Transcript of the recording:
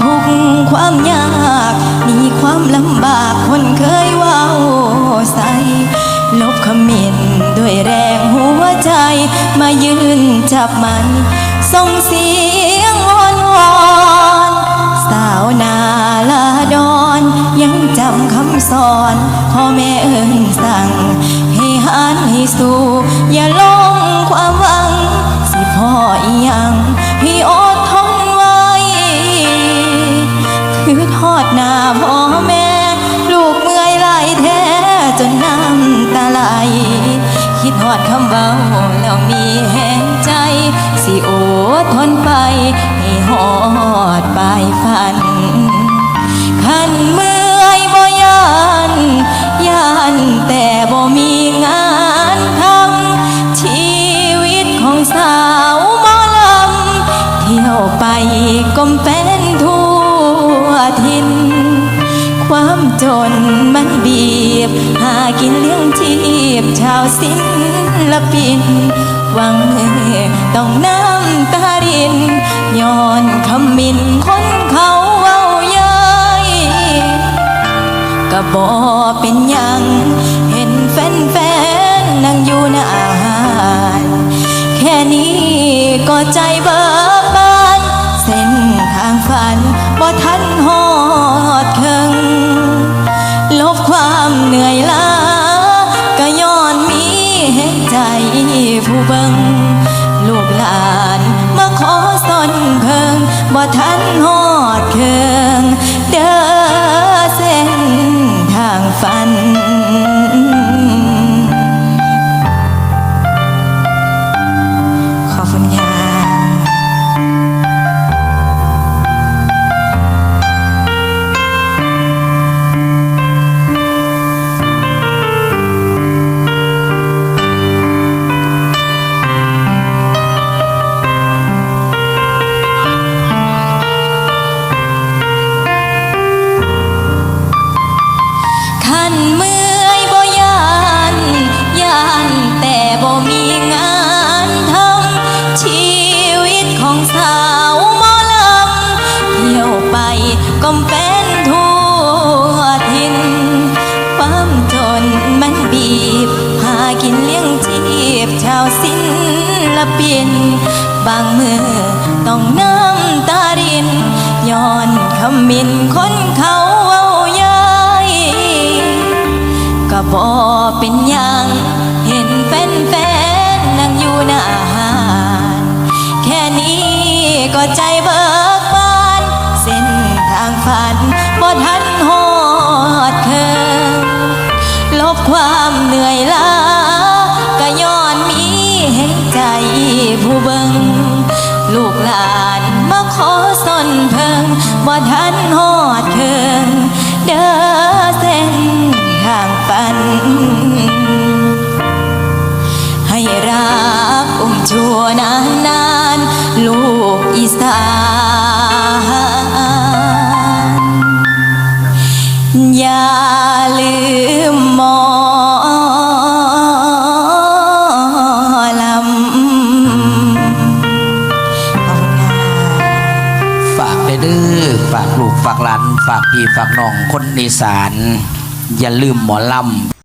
ทุกข์ความยาก มีความลำบากคนเคยว่าใสลบขมิ้นด้วยแรงหัวใจ มายืนจับมันส่งเสีย ทอดหน้าพ่อแม่ ลูกเมื่อยไหลแท้จนน้ำตาไหล คิดทอดคำเบาแล้วมีแหงใจ สิโอทนไปให้หอดปลายฝัน ความจนมันบีบ หากินเลี้ยงชีพชาวศิลปิน หวังมือต้องน้ำตาริน ย้อนคำมินคนเขาเว้าเย้ยก็บอเป็นยัง เห็นแฟนๆนั่งอยู่หน้าอาหาร แค่นี้ก็ใจเบิก ความเหนื่อยล้าก็ย้อนมีเห็นใจผู้เบิงลูกหลานมาขอสนเพิงบ่ทันหอดเคิง นมันบีบ หากินเลี้ยงชีพชาวศิลปิน บางมือต้องน้ำตาริน ย้อนคำมินคนเขาเว้าย้ยก็บอเป็นหยังเห็นแฟนๆนั่งอยู่หน้าอาหารแค่นี้ก็ใจเบิก บความเหนื่อยล้าก็ย้อนมีเห็นใจผู้เบิงลูกหลานมาขอสนเพิงบ่ทันหอดเคิงเด้อเส้นทางฝัน ให้รักอุ้มชัวนานนานๆลูกอีสาน ฝากเด้อฝากลูกฝากหลาน ฝากพี่ฝากน้องคนอีสาน อย่าลืมหมอลำ